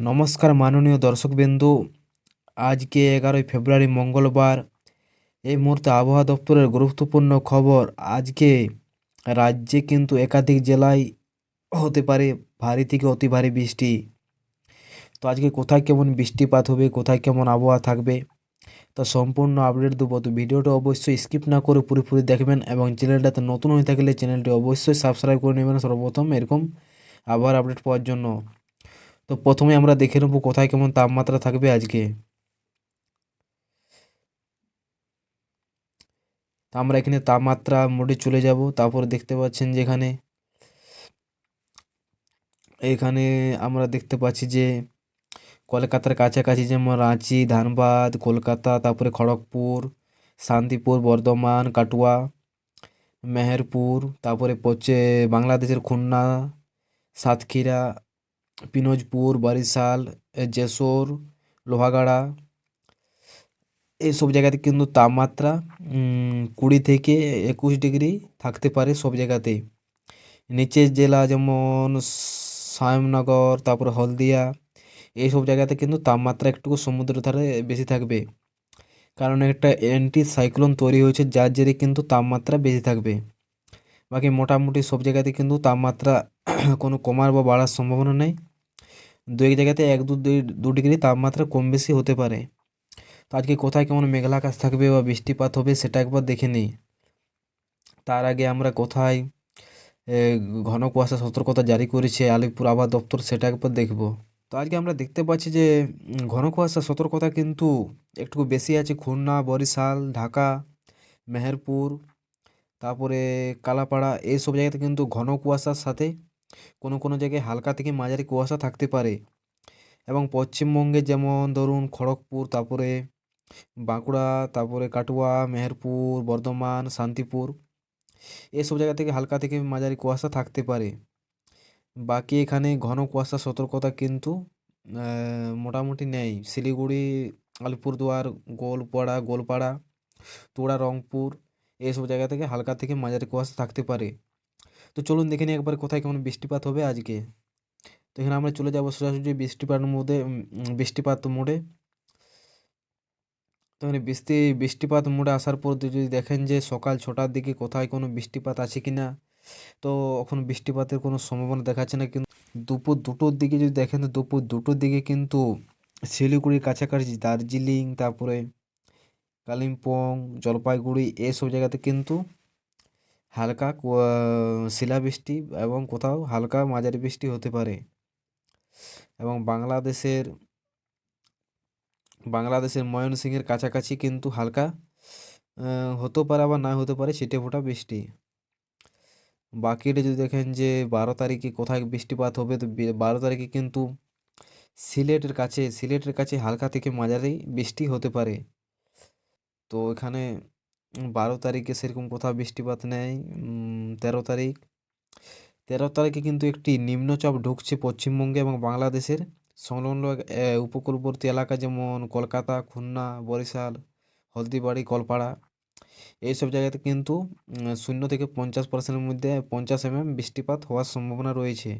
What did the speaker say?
নমস্কার মাননীয় দর্শকবৃন্দু। আজকে এগারোই ফেব্রুয়ারি মঙ্গলবার। এই মুহূর্তে আবহাওয়া দপ্তরের গুরুত্বপূর্ণ খবর, আজকে রাজ্যে কিন্তু একাধিক জেলায় হতে পারে ভারী থেকে অতি ভারী বৃষ্টি। তো আজকে কোথায় কেমন বৃষ্টিপাত হবে, কোথায় কেমন আবহাওয়া থাকবে, তো সম্পূর্ণ আপডেট দেবো। তো ভিডিওটা অবশ্যই স্কিপ না করে পুরোপুরি দেখবেন এবং চ্যানেলটাতে নতুন হয়ে থাকলে চ্যানেলটি অবশ্যই সাবস্ক্রাইব করে নেবেন। সর্বপ্রথম এরকম আবহাওয়ার আপডেট পাওয়ার জন্য। তো প্রথমে আমরা দেখে নেব কোথায় কেমন তাপমাত্রা থাকবে আজকে। আমরা এখানে তাপমাত্রা মোডে চলে যাব, তারপর দেখতে পাচ্ছেন যেখানে এখানে আমরা দেখতে পাচ্ছি যে কলকাতার কাছাকাছি যেমন রাঁচি, ধানবাদ, কলকাতা, তারপরে খড়গপুর, শান্তিপুর, বর্ধমান, কাটুয়া, মেহেরপুর, তারপরে পচ্ছে বাংলাদেশের খুলনা, সাতক্ষীরা পিনোজপুর, বরিশাল যশোর লোহাগাড়া এইসব জায়গাতে কিন্তু তাপমাত্রা কুড়ি থেকে একুশ ডিগ্রি থাকতে পারে সব জায়গাতে নিচের জেলা যেমন সায়মনগর, তারপরে হলদিয়া এইসব জায়গাতে কিন্তু তাপমাত্রা একটু সমুদ্র ধারে বেশি থাকবে। কারণ একটা অ্যান্টি সাইক্লোন তৈরি হয়েছে, যার জেরে কিন্তু তাপমাত্রা বেশি থাকবে। বাকি মোটামুটি সব জায়গাতে কিন্তু তাপমাত্রা কোনো কমার বা বাড়ার সম্ভাবনা নেই। দু এক জায়গাতে এক দু দু ডিগ্রি তাপমাত্রা কম বেশি হতে পারে। তো আজকে কোথায় কেমন মেঘলা আকাশ থাকবে বা বৃষ্টিপাত হবে সেটা একবার দেখে নিই। তার আগে আমরা কোথায় ঘন কুয়াশা সতর্কতা জারি করেছে আলিপুর আবহাওয়া দপ্তর সেটা একবার দেখব। তো আজকে আমরা দেখতে পাচ্ছি যে ঘন কুয়াশা সতর্কতা কিন্তু একটু বেশি আছে খুলনা, বরিশাল, ঢাকা, মেহেরপুর, তারপরে কালাপাড়া এইসব জায়গাতে কিন্তু ঘন কুয়াশার সাথে কোনো কোনো জায়গায় হালকা থেকে মাঝারি কুয়াশা থাকতে পারে। এবং পশ্চিমবঙ্গে যেমন ধরুন খড়গপুর, তারপরে বাঁকুড়া, তারপরে কাটুয়া, মেহেরপুর, বর্ধমান, শান্তিপুর, এসব জায়গা থেকে হালকা থেকে মাঝারি কুয়াশা থাকতে পারে। বাকি এখানে ঘন কুয়াশা সতর্কতা কিন্তু মোটামুটি নেই। শিলিগুড়ি, আলিপুরদুয়ার, গোলপাড়া গোলপাড়া তোড়া রংপুর এইসব জায়গা থেকে হালকা থেকে মাঝারি কুয়াশা থাকতে পারে। তো চলুন দেখে নিই একবার কোথায় কেমন বৃষ্টিপাত হবে আজকে। তো এখানে আমরা চলে যাব সোজাসুজি বৃষ্টিপাত মোডে বৃষ্টিপাত মোডে। তো এখানে বৃষ্টি, বৃষ্টিপাত মোডে আসার পর যদি দেখেন যে সকাল ছটার দিকে কোথায় কোনো বৃষ্টিপাত আছে কি না তো এখন বৃষ্টিপাতের কোনো সম্ভাবনা দেখাচ্ছে না। কিন্তু দুপুর দুটোর দিকে যদি দেখেন, তো দুপুর দুটোর দিকে কিন্তু শিলিগুড়ির কাছাকাছি দার্জিলিং, তারপরে কালিম্পং, জলপাইগুড়ি, এসব জায়গাতে কিন্তু হালকা শিলাবৃষ্টি এবং কোথাও হালকা মাঝারি বৃষ্টি হতে পারে। এবং বাংলাদেশের বাংলাদেশের ময়মনসিংহের কাছাকাছি কিন্তু হালকা হতেও পারে আবার না হতে পারে ছিটে ফোটা বৃষ্টি। বাকিটা যদি দেখেন যে বারো তারিখে কোথায় বৃষ্টিপাত হবে, তো বারো তারিখে কিন্তু সিলেটের কাছে সিলেটের কাছে হালকা থেকে মাঝারি বৃষ্টি হতে পারে। তো এখানে বারো তারিখে সেরকম কোথাও বৃষ্টিপাত নেই তেরো তারিখ। তেরো তারিখে কিন্তু একটি নিম্নচাপ ঢুকছে পশ্চিমবঙ্গে এবং বাংলাদেশের সংলগ্ন উপকূলবর্তী এলাকা যেমন কলকাতা, খুলনা, বরিশাল, হলদিবাড়ি, কলপাড়া। এইসব জায়গাতে কিন্তু শূন্য থেকে পঞ্চাশ পার্সেন্টের মধ্যে পঞ্চাশ এমএম বৃষ্টিপাত হওয়ার সম্ভাবনা রয়েছে।